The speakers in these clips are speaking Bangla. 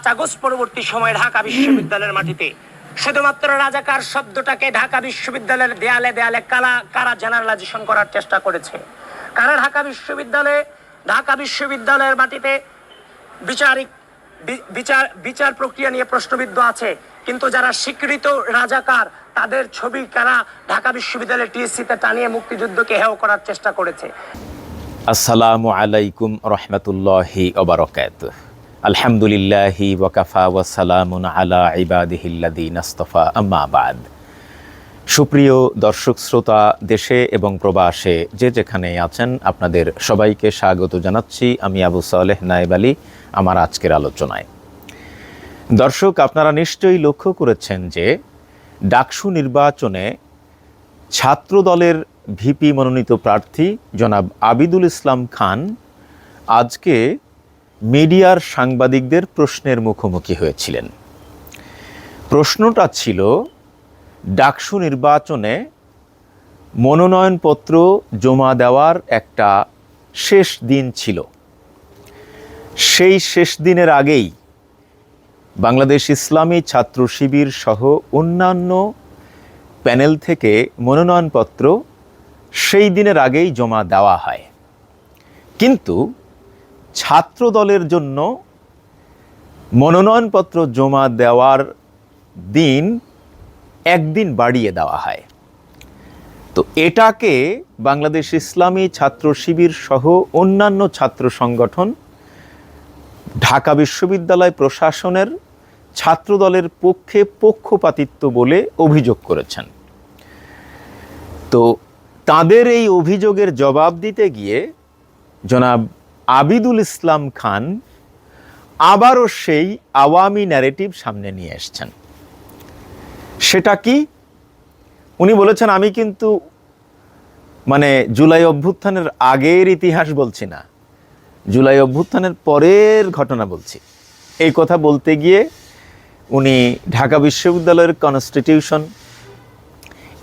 পাঁচ আগস্ট পরবর্তী সময়ে ঢাকা বিশ্ববিদ্যালয়ের মাটিতে। শুধুমাত্র রাজাকার শব্দটাকে ঢাকা বিশ্ববিদ্যালয়ের দেয়ালে দেয়ালে কারা কারা জেনারেলাইজেশন করার চেষ্টা করেছে। কারা ঢাকা বিশ্ববিদ্যালয়ে ঢাকা বিশ্ববিদ্যালয়ের মাটিতে বিচারিক বিচার বিচার প্রক্রিয়া নিয়ে প্রশ্নবিদ্ধ আছে, কিন্তু যারা স্বীকৃত রাজাকার, তাদের ছবি কারা ঢাকা বিশ্ববিদ্যালয়ের টিএসসিতে টানিয়ে মুক্তিযুদ্ধকে হেয় করার চেষ্টা করেছে। আসসালামু আলাইকুম রহমতুল্লাহি ওবরকাত আলহামদুলিল্লাহি ওয়াকাফা ওয়াসালামুন আলা ইবাদিহিল্লাদিন আস্তফা। আম্মা বাদ। সুপ্রিয় দর্শক, শ্রোতা, দেশে এবং প্রবাসে যে যেখানে আছেন, আপনাদের সবাইকে স্বাগত জানাচ্ছি আমি আবু সালেহ নায়েব আলী, আমার আজকের আলোচনায়। দর্শক, আপনারা নিশ্চয়ই লক্ষ্য করেছেন যে ডাকসু নির্বাচনে ছাত্র দলের ভিপি মনোনীত প্রার্থী জনাব আবিদুল ইসলাম খান আজকে মিডিয়ার সাংবাদিকদের প্রশ্নের মুখোমুখি হয়েছিলেন। প্রশ্নটা ছিল, ডাকসু নির্বাচনে মনোনয়নপত্র জমা দেওয়ার একটা শেষ দিন ছিল। সেই শেষ দিনের আগেই বাংলাদেশ ইসলামী ছাত্র শিবির সহ অন্যান্য প্যানেল থেকে মনোনয়নপত্র সেই দিনের আগেই জমা দেওয়া হয়। কিন্তু ছাত্র দলের জন্য মনোনয়নপত্র জমা দেওয়ার দিন একদিন বাড়িয়ে দেওয়া হয়। তো এটাকে বাংলাদেশ ইসলামী ছাত্র শিবির সহ অন্যান্য ছাত্র সংগঠন, ঢাকা বিশ্ববিদ্যালয় প্রশাসনের ছাত্রদলের পক্ষে পক্ষপাতিত্ব বলে অভিযোগ করেছেন। তো তাদের এই অভিযোগের জবাব দিতে গিয়ে জনাব আবিদুল ইসলাম খান আবারও সেই আওয়ামী ন্যারেটিভ সামনে নিয়ে এসছেন। সেটা কি? উনি বলেছেন, আমি কিন্তু মানে জুলাই অভ্যুত্থানের আগের ইতিহাস বলছি না, জুলাই অভ্যুত্থানের পরের ঘটনা বলছি। এই কথা বলতে গিয়ে উনি ঢাকা বিশ্ববিদ্যালয়ের কনস্টিটিউশন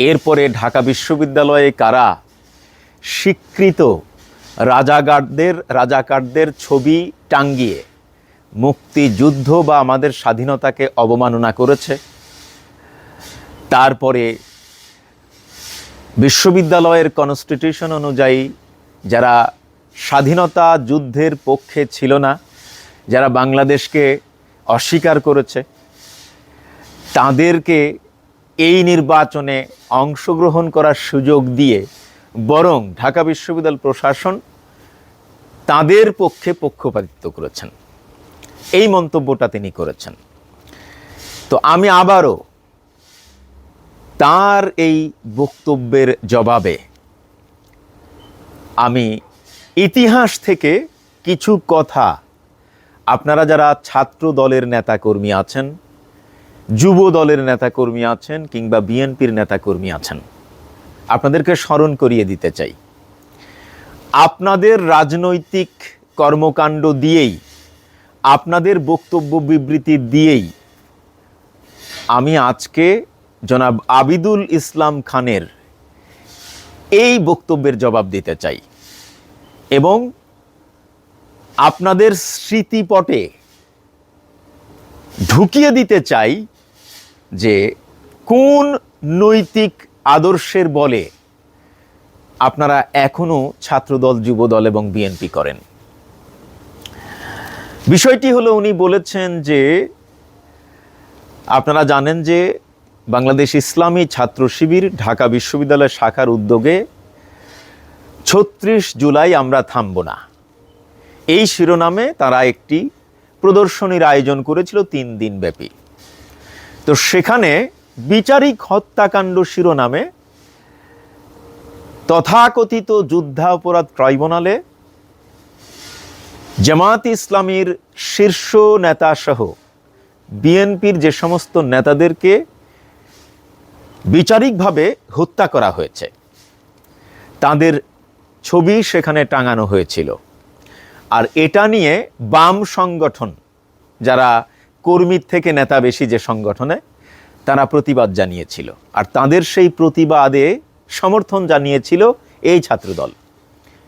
এরপরে ঢাকা বিশ্ববিদ্যালয়ে কারা স্বীকৃত রাজাকারদের রাজাকারদের ছবি টাঙ্গিয়ে মুক্তিযুদ্ধ বা আমাদের স্বাধীনতাকে অবমাননা করেছে। তারপরে বিশ্ববিদ্যালয়ের কনস্টিটিউশন অনুযায়ী যারা স্বাধীনতা যুদ্ধের পক্ষে ছিল না, যারা বাংলাদেশকে অস্বীকার করেছে, তাদেরকে এই নির্বাচনে অংশগ্রহণ করার সুযোগ দিয়ে বরং ঢাকা বিশ্ববিদ্যালয় প্রশাসন তাদের পক্ষে পক্ষপাতিত্ব করেছেন। এই মন্তব্যটা তিনি করেছেন। তো আমি আবারও তার এই বক্তব্যের জবাবে আমি ইতিহাস থেকে কিছু কথা আপনারা যারা ছাত্র দলের নেতাকর্মী আছেন, যুব দলের নেতাকর্মী আছেন কিংবা বিএনপির নেতাকর্মী আছেন, আপনাদেরকে স্মরণ করিয়ে দিতে চাই। আপনাদের রাজনৈতিক কর্মকাণ্ড দিয়েই, আপনাদের বক্তব্য বিবৃতি দিয়েই আমি আজকে জনাব আবিদুল ইসলাম খানের এই বক্তব্যের জবাব দিতে চাই এবং আপনাদের স্মৃতিপটে ঢুকিয়ে দিতে চাই যে কোন নৈতিক আদর্শের বলে আপনারা এখনও ছাত্রদল, যুবদল এবং বিএনপি করেন। বিষয়টি হলো উনি বলেছেন যে, আপনারা জানেন যে বাংলাদেশ ইসলামী ছাত্র শিবির ঢাকা বিশ্ববিদ্যালয় শাখার উদ্যোগে ছত্রিশ জুলাই আমরা থামব না। এই শিরোনামে তারা একটি প্রদর্শনীর আয়োজন করেছিল তিন দিন ব্যাপী তো সেখানে বিচারিক হত্যাকাণ্ড শিরোনামে তথাকথিত যুদ্ধাপরাধ ট্রাইব্যুনালে জামাত ইসলামীর শীর্ষ নেতা সহ বিএনপির যে সমস্ত নেতাদেরকে বিচারিকভাবে হত্যা করা হয়েছে, তাদের ছবি সেখানে টাঙানো হয়েছিল। আর এটা নিয়ে বাম সংগঠন, যারা কর্মীর থেকে নেতা বেশি যে সংগঠনে, তারা প্রতিবাদ জানিয়েছিল। আর তাদের সেই প্রতিবাদে সমর্থন জানিয়েছিল এই ছাত্রদল।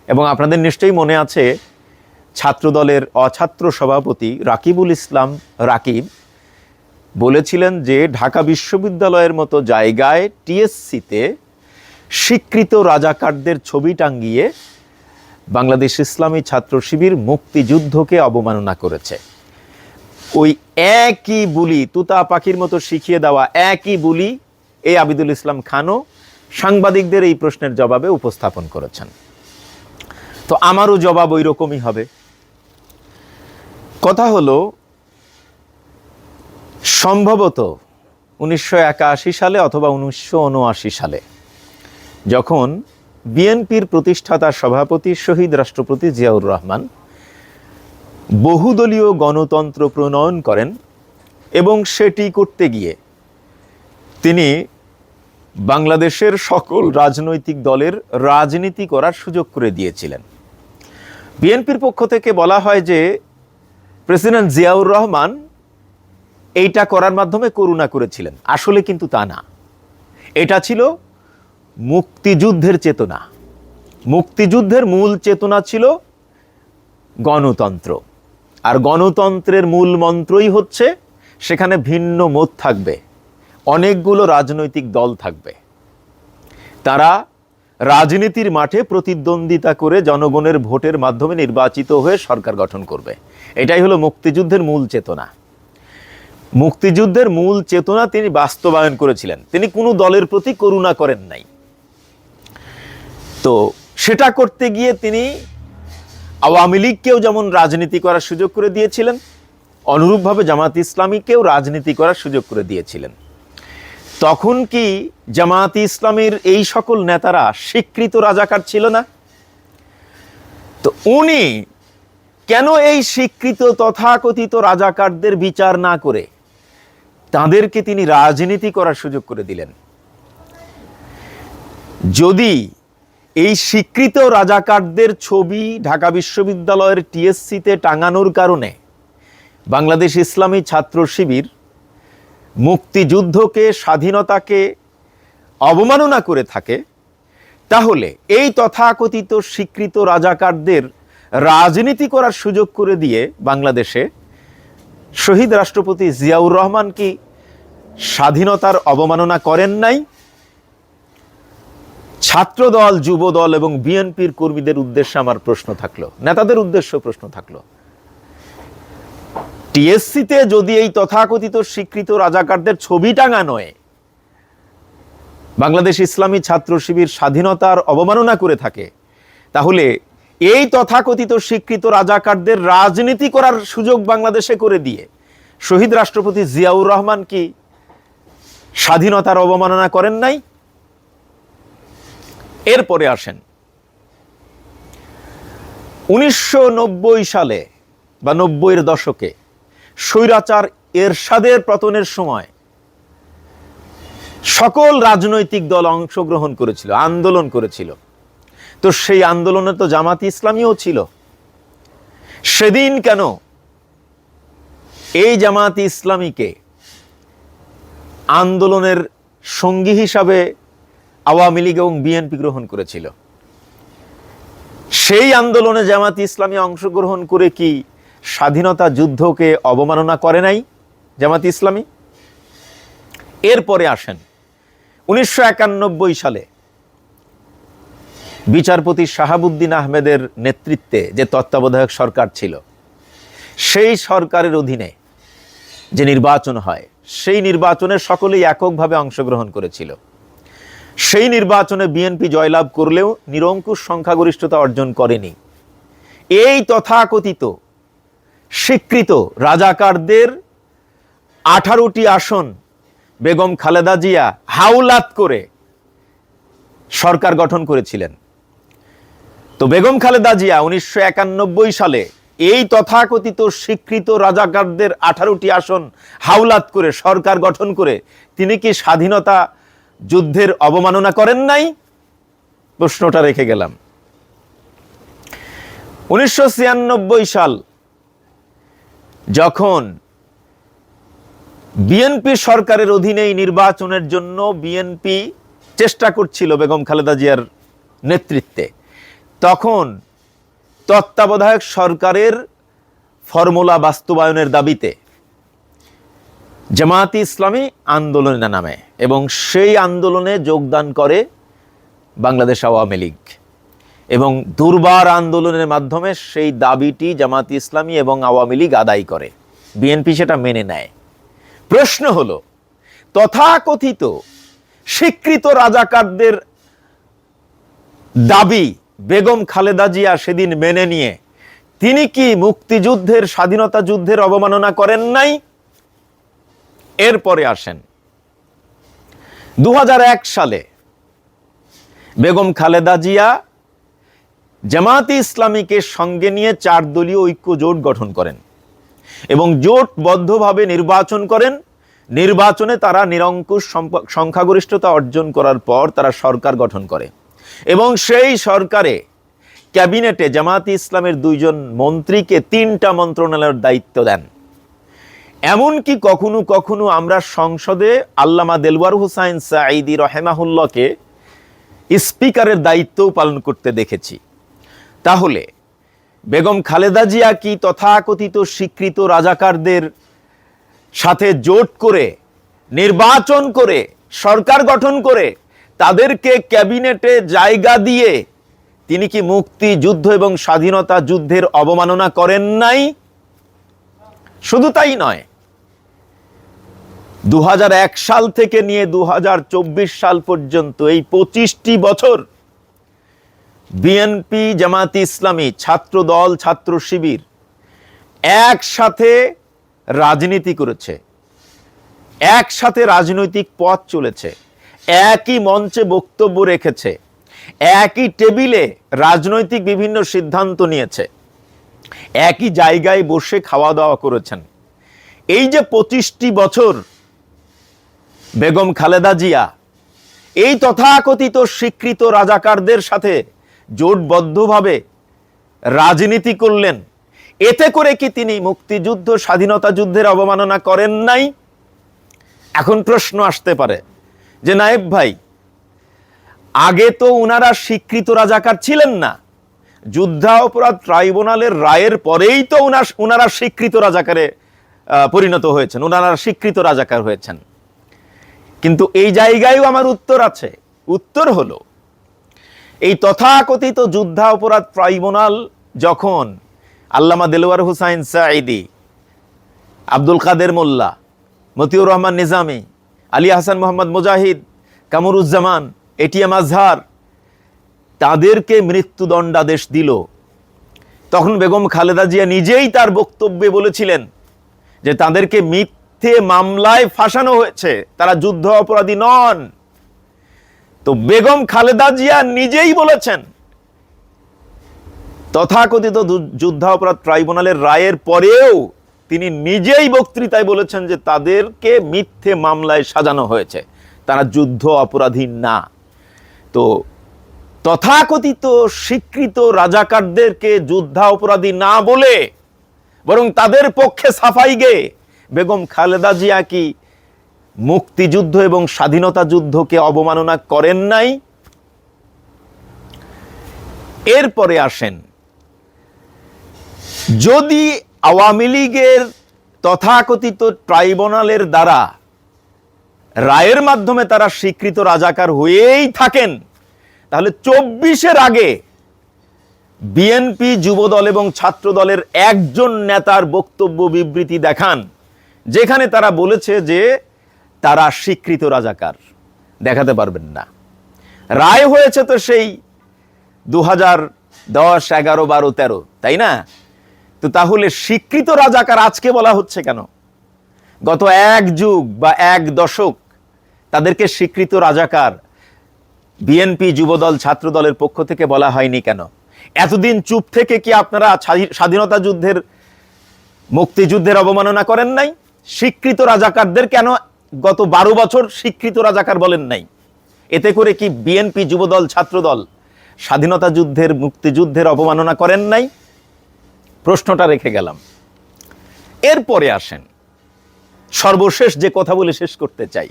এবং আপনাদের নিশ্চয়ই মনে আছে, ছাত্রদলের অছাত্র সভাপতি রাকিবুল ইসলাম রাকিব বলেছিলেন যে ঢাকা বিশ্ববিদ্যালয়ের মতো জায়গায় টিএসসিতে স্বীকৃত রাজাকারদের ছবি টাঙ্গিয়ে বাংলাদেশ ইসলামী ছাত্র শিবির মুক্তিযুদ্ধকে অবমাননা করেছে। ওই একই বুলি, তুতা পাখির মতো শিখিয়ে দেওয়া একই বুলি এই আবিদুল ইসলাম খানও সাংবাদিকদের এই প্রশ্নের জবাবে উপস্থাপন করেছেন। তো আমারও জবাব ওই রকমই হবে। কথা হলো, সম্ভবত উনিশশো একাশি সালে অথবা উনিশশো উনআশি সালে যখন বিএনপির প্রতিষ্ঠাতা সভাপতি শহীদ রাষ্ট্রপতি জিয়াউর রহমান বহুদলীয় গণতন্ত্র প্রণয়ন করেন এবং সেটি করতে গিয়ে তিনি বাংলাদেশের সকল রাজনৈতিক দলের রাজনীতি করার সুযোগ করে দিয়েছিলেন। বিএনপির পক্ষ থেকে বলা হয় যে, প্রেসিডেন্ট জিয়াউর রহমান এইটা করার মাধ্যমে করুণা করেছিলেন। আসলে কিন্তু তা না। এটা ছিল মুক্তিযুদ্ধের চেতনা। মুক্তিযুদ্ধের মূল চেতনা ছিল গণতন্ত্র। আর গণতন্ত্রের মূল মন্ত্রই হচ্ছে, সেখানে ভিন্ন মত থাকবে। অনেকগুলো রাজনৈতিক দল থাকবে। তারা রাজনীতির মাঠে প্রতিদ্বন্দ্বিতা করে জনগণের ভোটের মাধ্যমে নির্বাচিত হয়ে সরকার গঠন করবে। এটাই হলো মুক্তিযুদ্ধের মূল চেতনা। মুক্তিযুদ্ধের মূল চেতনা তিনি বাস্তবায়ন করেছিলেন। তিনি কোনো দলের প্রতি করুণা করেন নাই। তো সেটা করতে গিয়ে তিনি আওয়ামী লীগকেও যেমন রাজনীতি করার সুযোগ করে দিয়েছিলেন, অনুরূপভাবে জামাত ইসলামীকেও রাজনীতি করার সুযোগ করে দিয়েছিলেন। তখন কি জামাত ইসলামের এই সকল নেতারা স্বীকৃত রাজাকার ছিল না? তো উনি কেন এই স্বীকৃত তথাকথিত রাজাকারদের বিচার না করে তাদেরকে তিনি রাজনীতি করার সুযোগ করে দিলেন? যদি এই স্বীকৃত রাজাকারদের ছবি ঢাকা বিশ্ববিদ্যালয়ের টিএসসিতে টাঙানোর কারণে বাংলাদেশ ইসলামী ছাত্র শিবির মুক্তিযুদ্ধকে, স্বাধীনতাকে অবমাননা করে থাকে, তাহলে এই তথাকথিত স্বীকৃত রাজাকারদের রাজনীতি করার সুযোগ করে দিয়ে বাংলাদেশে শহীদ রাষ্ট্রপতি জিয়াউর রহমান কি স্বাধীনতার অবমাননা করেন নাই? ছাত্রদল, যুবদল এবং বিএনপির কর্মীদের উদ্দেশ্যে আমার প্রশ্ন থাকল, নেতাদের উদ্দেশ্য প্রশ্ন থাকল। টিএসসিতে যদি এই তথাকথিত স্বীকৃত রাজাকারদের ছবি টাঙানোয় বাংলাদেশ ইসলামী ছাত্র শিবির স্বাধীনতার অবমাননা করে থাকে, তাহলে এই তথাকথিত স্বীকৃত রাজাকারদের রাজনীতি করার সুযোগ বাংলাদেশে করে দিয়ে শহীদ রাষ্ট্রপতি জিয়াউর রহমান কি স্বাধীনতার অবমাননা করেন নাই? এরপরে আসেন। উনিশশো নব্বই সালে বা নব্বইয়ের দশকে স্বৈরাচার এরশাদের পতনের সময় সকল রাজনৈতিক দল অংশগ্রহণ করেছিল, আন্দোলন করেছিল। তো সেই আন্দোলনে তো জামাত ইসলামীও ছিল। সেদিন কেন এই জামাত ইসলামীকে আন্দোলনের সঙ্গী হিসাবে আওয়ামী লীগ এবং বিএনপি গ্রহণ করেছিল? সেই আন্দোলনে জামাত ইসলামী অংশগ্রহণ করে কি স্বাধীনতা যুদ্ধকে অবমাননা করে নাই জামাত ইসলামী? এরপরে আসেন উনিশশো একানব্বই সালে বিচারপতি শাহাবুদ্দিন আহমেদের নেতৃত্বে যে তত্ত্বাবধায়ক সরকার ছিল, সেই সরকারের অধীনে যে নির্বাচন হয়, সেই নির্বাচনে সকলেই এককভাবে অংশগ্রহণ করেছিল। সেই নির্বাচনে বিএনপি জয়লাভ করলেও নিরঙ্কুশ সংখ্যাগরিষ্ঠতা অর্জন করেনি। এই তথাকথিত স্বীকৃত রাজাকারদের আঠারোটি আসন বেগম খালেদা জিয়া হাউলাত করে সরকার গঠন করেছিলেন। তো বেগম খালেদা জিয়া উনিশশো একানব্বই সালে এই তথাকথিত স্বীকৃত রাজাকারদের আঠারোটি আসন হাউলাত করে সরকার গঠন করে তিনি কি স্বাধীনতা যুদ্ধের অবমাননা করেন নাই? প্রশ্নটা রেখে গেলাম। উনিশশো ছিয়ানব্বই সাল যখন বিএনপি সরকারের অধীনেই নির্বাচনের জন্য বিএনপি চেষ্টা করছিল বেগম খালেদা জিয়ার নেতৃত্বে, তখন তত্ত্বাবধায়ক সরকারের ফর্মুলা বাস্তবায়নের দাবিতে জামায়াতে ইসলামী আন্দোলনে নামে এবং সেই আন্দোলনে যোগদান করে বাংলাদেশ আওয়ামী লীগ। এবং দুর্বার আন্দোলনের মাধ্যমে সেই দাবিটি জামায়াতে ইসলামী এবং আওয়ামী লীগ আদায় করে। বিএনপি সেটা মেনে নেয়। প্রশ্ন হলো, তথাকথিত স্বীকৃত রাজাকারদের দাবি বেগম খালেদা জিয়া সেদিন মেনে নিয়ে, তিনি কি মুক্তিযুদ্ধের, স্বাধীনতা যুদ্ধের অবমাননা করেন নাই? এরপরে আসেন। দু হাজার এক সালে বেগম খালেদা জিয়া জামাতে ইসলামীকে সঙ্গে নিয়ে চার দলীয় ঐক্য জোট গঠন করেন এবং জোটবদ্ধভাবে নির্বাচন করেন। নির্বাচনে তারা নিরঙ্কুশ সংখ্যাগরিষ্ঠতা অর্জন করার পর তারা সরকার গঠন করে এবং সেই সরকারে ক্যাবিনেটে জামাতি ইসলামের দুইজন মন্ত্রীকে তিনটা মন্ত্রণালয়ের দায়িত্ব দেন। এমনকি কখনো কখনো আমরা সংসদে আল্লামা দেলওয়ার হুসাইন সাঈদি রহেমাহুল্লকে স্পিকারের দায়িত্বও পালন করতে দেখেছি। তাহলে বেগম খালেদা জিয়া কি তথাকথিত স্বীকৃত রাজাকারদের সাথে জোট করে, নির্বাচন করে, সরকার গঠন করে তাদেরকে ক্যাবিনেটে জায়গা দিয়ে তিনি কি মুক্তি যুদ্ধ এবং স্বাধীনতা যুদ্ধের অবমাননা করেন নাই? শুধু তাই নয় দু সাল থেকে নিয়ে দু হাজার চব্বিশ সাল পর্যন্ত এই পঁচিশটি বছর বিএনপি জামাতি ইসলামী ছাত্র দল ছাত্র শিবির একসাথে রাজনীতি করেছে। একসাথে রাজনৈতিক পথ চলেছে। একই মঞ্চে বক্তব্য রেখেছে। একই টেবিলে রাজনৈতিক বিভিন্ন সিদ্ধান্ত নিয়েছে। একই জায়গায় বসে খাওয়া দাওয়া করেছেন। এই যে পঁচিশটি বছর বেগম খালেদা জিয়া, এই তথাকথিত স্বীকৃত রাজাকারদের সাথে জোটবদ্ধভাবে রাজনীতি করলেন। এতে করে কি তিনি মুক্তিযুদ্ধ, স্বাধীনতা যুদ্ধের অবমাননা করেন নাই? এখন প্রশ্ন আসতে পারে যে, নায়েব ভাই, আগে তো উনারা স্বীকৃত রাজাকার ছিলেন না। যুদ্ধাপরাধ ট্রাইব্যুনালের রায়ের পরেই তো উনার উনারা স্বীকৃত রাজাকারে পরিণত হয়েছেন, উনারা স্বীকৃত রাজাকার হয়েছেন। কিন্তু এই জায়গায়ও আমার উত্তর আছে। উত্তর হলো এই তথাকথিত যুদ্ধা অপরাধ ট্রাইব্যুনাল যখন আল্লামা দেলোয়ার হুসাইন সাঈদি, আব্দুল কাদের মোল্লা, মতিউর রহমান নিজামী, আলী হাসান মোহাম্মদ মুজাহিদ, কামরুজ্জামান, এটিএম আজহার তাদেরকে মৃত্যুদণ্ডাদেশ দিল। তখন বেগম খালেদা জিয়া নিজেই তার বক্তব্যে বলেছিলেন যে তাদেরকে মিথ্যে মামলায় ফাঁসানো হয়েছে, তারা যুদ্ধ অপরাধী নন। তো বেগম খালেদা জিয়া নিজেই বলেছেন, তথাকথিত যুদ্ধাপরাধ ট্রাইব্যুনালের রায়ের পরেও তিনি নিজেই বক্তৃতায় বলেছেন যে তাদেরকে মিথ্যে মামলায় সাজানো হয়েছে। তারা যুদ্ধ অপরাধী না। তো তথাকথিত স্বীকৃত রাজাকারদেরকে যুদ্ধা অপরাধী না বলে বরং তাদের পক্ষে সাফাই গে। বেগম খালেদা জিয়া কি মুক্তিযুদ্ধ এবং স্বাধীনতা যুদ্ধকে অবমাননা করেন নাই। এরপরে আসেন। যদি আওয়ামী লীগের তথাকথিত ট্রাইব্যুনালের দ্বারা রায়ের মাধ্যমে তারা স্বীকৃত রাজাকার হয়েই থাকেন, তাহলে চব্বিশের আগে বিএনপি যুবদল এবং ছাত্র দলের একজন নেতার বক্তব্য বিবৃতি দেখান, যেখানে তারা বলেছে যে তারা স্বীকৃত রাজাকার। দেখাতে পারবেন না। রায় হয়েছে তো সেই দু হাজার দশ, এগারো, বারো, তেরো, তাই না? তো তাহলে স্বীকৃত রাজাকার আজকে বলা হচ্ছে কেন? গত এক যুগ বা এক দশক তাদেরকে স্বীকৃত রাজাকার বিএনপি যুবদল ছাত্র দলের পক্ষ থেকে বলা হয়নি কেন? এতদিন চুপ থেকে কি আপনারা স্বাধীনতা যুদ্ধের, মুক্তিযুদ্ধের অবমাননা করেন নাই? স্বীকৃত রাজাকারদের কেন গত বারো বছর স্বীকৃত রাজাকার বলেন নাই। এতে করে কি বিএনপি যুবদল, ছাত্রদল স্বাধীনতা যুদ্ধের, মুক্তিযুদ্ধের অবমাননা করেন নাই? প্রশ্নটা রেখে গেলাম। এরপরে আসেন। সর্বশেষ যে কথা বলে শেষ করতে চাই।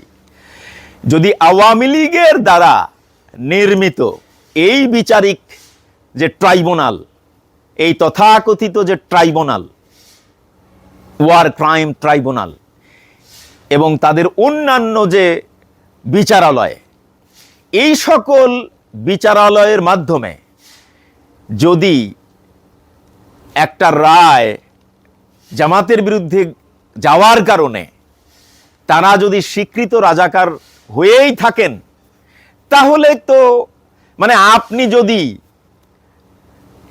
যদি আওয়ামী লীগের দ্বারা নির্মিত এই বিচারিক যে ট্রাইব্যুনাল, এই তথাকথিত যে ট্রাইব্যুনাল, ওয়ার ক্রাইম ট্রাইব্যুনাল এবং তাদের অন্যান্য যে বিচারালয়, এই সকল বিচারালয়ের মাধ্যমে যদি একটা রায় জামাতের বিরুদ্ধে যাওয়ার কারণে তারা যদি স্বীকৃত রাজাকার হয়েই থাকেন, তাহলে তো মানে আপনি যদি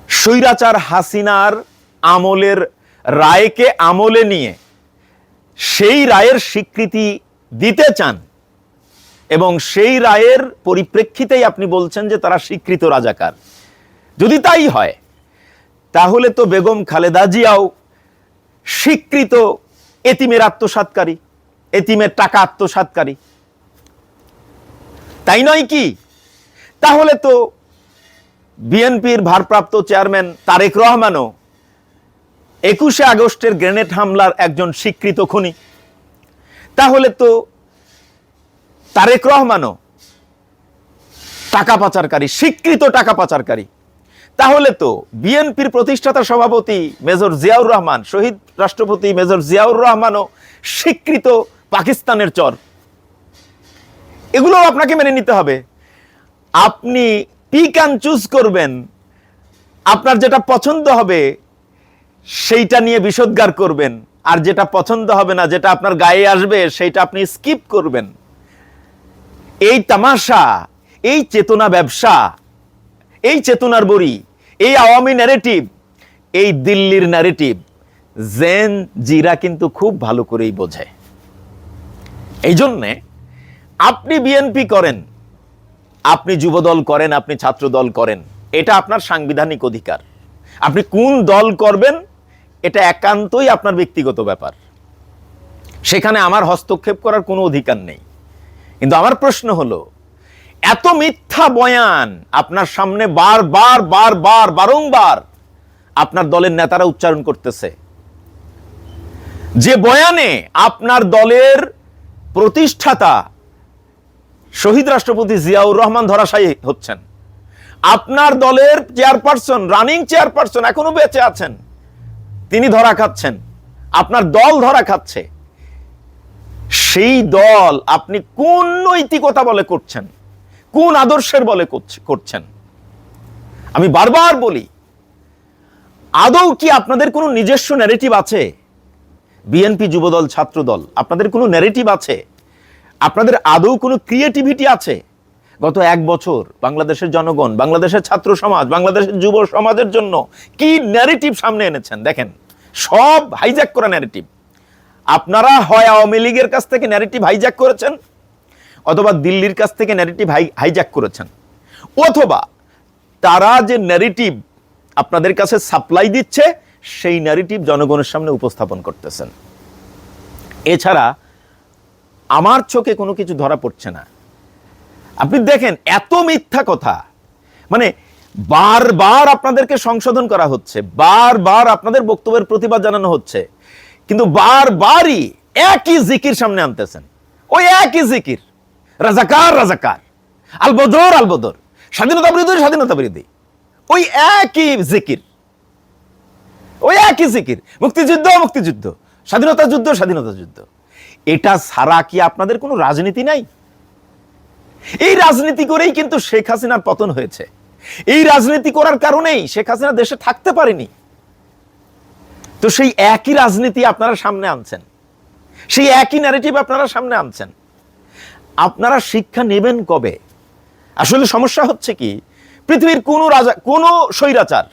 স্বৈরাচার হাসিনার আমলের রায়কে আমলে নিয়ে সেই রায়ের স্বীকৃতি দিতে চান এবং সেই রায়ের পরিপ্রেক্ষিতেই আপনি বলছেন যে তারা স্বীকৃত রাজাকার। যদি তাই হয়, তাহলে তো বেগম খালেদা জিয়াও স্বীকৃত এতিমের আত্মসাতকারী, এতিমের টাকা আত্মসাতকারী। তাই নয় কি? তাহলে তো বিএনপির ভারপ্রাপ্ত চেয়ারম্যান তারেক রহমানও একুশে আগস্টের গ্রেনেড হামলার একজন স্বীকৃত খুনি। তাহলে তো তারেক রহমানও টাকা পাচারকারী, স্বীকৃত টাকা পাচারকারী। তাহলে তো বিএনপির প্রতিষ্ঠাতা সভাপতি মেজর জিয়াউর রহমান, শহীদ রাষ্ট্রপতি মেজর জিয়াউর রহমানও স্বীকৃত পাকিস্তানের চর। এগুলো আপনাকে মেনে নিতে হবে। আপনি পিক অ্যান্ড চুজ করবেন। আপনার যেটা পছন্দ হবে সেইটা নিয়ে বিষোদ্গার করবেন। আর যেটা পছন্দ হবে না, যেটা আপনার গায়ে আসবে, সেইটা আপনি স্কিপ করবেন। এই তামাশা, এই চেতনা ব্যবসা, এই চেতনার বড়ি, এই আওয়ামী ন্যারেটিভ এই দিল্লির ন্যারেটিভ জেন জিরা কিন্তু খুব ভালো করেই বোঝে এই জন্যে আপনি বিএনপি করেন, আপনি যুবদল করেন, আপনি ছাত্র দল করেন, এটা আপনার সাংবিধানিক অধিকার। আপনি কোন দল করবেন, এটা একান্তই আপনার ব্যক্তিগত ব্যাপার। সেখানে আমার হস্তক্ষেপ করার কোনো অধিকার নেই। কিন্তু আমার প্রশ্ন হলো, এত মিথ্যা বয়ান আপনার সামনে বার বার বার বার, বারংবার আপনার দলের নেতারা উচ্চারণ করতেছে। যে বয়ানে আপনার দলের প্রতিষ্ঠাতা শহীদ রাষ্ট্রপতি জিয়াউর রহমান ধরাশায়ী হচ্ছেন আপনার দলের চেয়ারপারসন, রানিং চেয়ারপারসন এখনও বেঁচে আছেন। তিনি ধরা খাচ্ছেন। আপনার দল ধরা খাচ্ছে। সেই দল আপনি কোন নৈতিকতা বলে করছেন? কোন আদর্শের বলে করছে- করছেন? আমি বারবার বলি, আদৌ কি আপনাদের কোনো নিজস্ব ন্যারেটিভ আছে? বিএনপি যুবদল ছাত্রদল, আপনাদের কোনো ন্যারেটিভ আছে? আপনাদের আদৌ কোনো ক্রিয়েটিভিটি আছে? গত এক বছর বাংলাদেশের জনগণ, বাংলাদেশের ছাত্র সমাজ, বাংলাদেশের যুব সমাজের জন্য কি ন্যারেটিভ সামনে এনেছেন? দেখেন, সব হাইজ্যাক করা ন্যারেটিভ আপনারা হয় আওয়ামী লীগের কাছ থেকে ন্যারেটিভ হাইজ্যাক করেছেন, অথবা দিল্লির কাছ থেকে ন্যারেটিভ হাইজ্যাক করেছেন, অথবা তারা যে ন্যারেটিভ আপনাদের কাছে সাপ্লাই দিচ্ছে, সেই ন্যারেটিভ জনগণের সামনে উপস্থাপন করতেছেন। এছাড়া আমার চোখে কোনো কিছু ধরা পড়ছে না। আপনি দেখেন, এত মিথ্যা কথা। মানে বারবার আপনাদেরকে সংশোধন করা হচ্ছে, বারবার আপনাদের বক্তব্যের প্রতিবাদ জানানো হচ্ছে, কিন্তু বারবারই একই জিকির সামনে আনতেছেন। ওই একই জিকির। রাজাকার রাজাকার। আলবদর আলবদর স্বাধীনতা বিরোধী স্বাধীনতা বিরোধী। ওই একই জিকির। ওই একই জিকির। মুক্তিযুদ্ধ মুক্তিযুদ্ধ। স্বাধীনতা যুদ্ধ স্বাধীনতা যুদ্ধ। এটা ছাড়া কি আপনাদের কোনো রাজনীতি নাই? এই রাজনীতি করেই কিন্তু শেখ হাসিনার পতন হয়েছে। এই রাজনীতি করার কারণেই শেখ হাসিনা দেশে থাকতে পারেনি। তো সেই একই রাজনীতি আপনারা সামনে আনছেন। সেই একই ন্যারেটিভ আপনারা সামনে আনছেন। আপনারা শিক্ষা নেবেন কবে? আসলে সমস্যা হচ্ছে কি, পৃথিবীর কোনো রাজা, কোনো স্বৈরাচার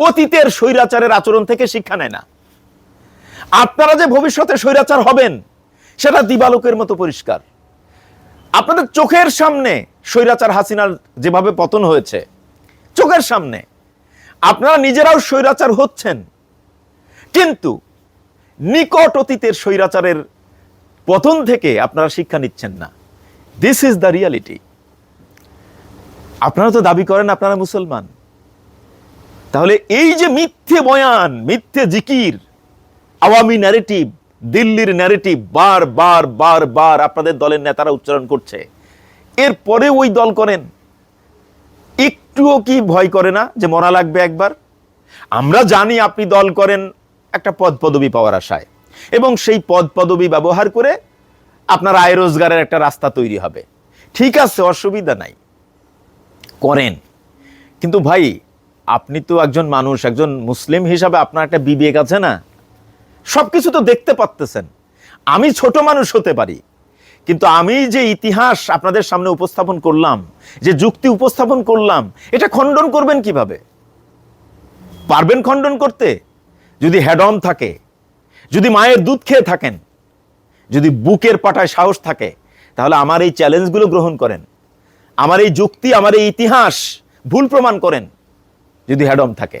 অতীতের স্বৈরাচারের আচরণ থেকে শিক্ষা নেয় না। আপনারা যে ভবিষ্যতে স্বৈরাচার হবেন, সেটা দিবালোকের মতো পরিষ্কার। আপনাদের চোখের সামনে স্বৈরাচার হাসিনার যেভাবে পতন হয়েছে, চোখের সামনে। আপনারা নিজেরাও স্বৈরাচার হচ্ছেন। কিন্তু নিকট অতীতের স্বৈরাচারের পতন থেকে আপনারা শিক্ষা নিচ্ছেন না। দিস ইজ দ্য রিয়ালিটি আপনারা তো দাবি করেন আপনারা মুসলমান। তাহলে এই যে মিথ্যে বয়ান, মিথ্যে জিকির, আওয়ামী ন্যারেটিভ দিল্লির ন্যারেটিভ বার বার বার বার আপনাদের দলের নেতারা উচ্চারণ করছে। এরপরে ওই দল করেন। একটুও কি ভয় করে না যে মরা লাগবে একবার? আমরা জানি আপনি দল করেন একটা পদ পদবি পাওয়ার আশায়। এবং সেই পদ পদবি ব্যবহার করে আপনার আয় রোজগারের একটা রাস্তা তৈরি হবে। ঠিক আছে, অসুবিধা নাই। করেন। কিন্তু ভাই, আপনি তো একজন মানুষ, একজন মুসলিম হিসাবে আপনার একটা বিবেক আছে না? সব কিছু তো দেখতে পারতেছেন। আমি ছোট মানুষ হতে পারি, কিন্তু আমি যে ইতিহাস আপনাদের সামনে উপস্থাপন করলাম, যে যুক্তি উপস্থাপন করলাম, এটা খণ্ডন করবেন কীভাবে? পারবেন খণ্ডন করতে? যদি হেড অন থাকে, যদি মায়ের দুধ খেয়ে থাকেন, যদি বুকের পাটায় সাহস থাকে, তাহলে আমার এই চ্যালেঞ্জগুলো গ্রহণ করেন। আমার এই যুক্তি, আমার এই ইতিহাস ভুল প্রমাণ করেন, যদি হেড অন থাকে।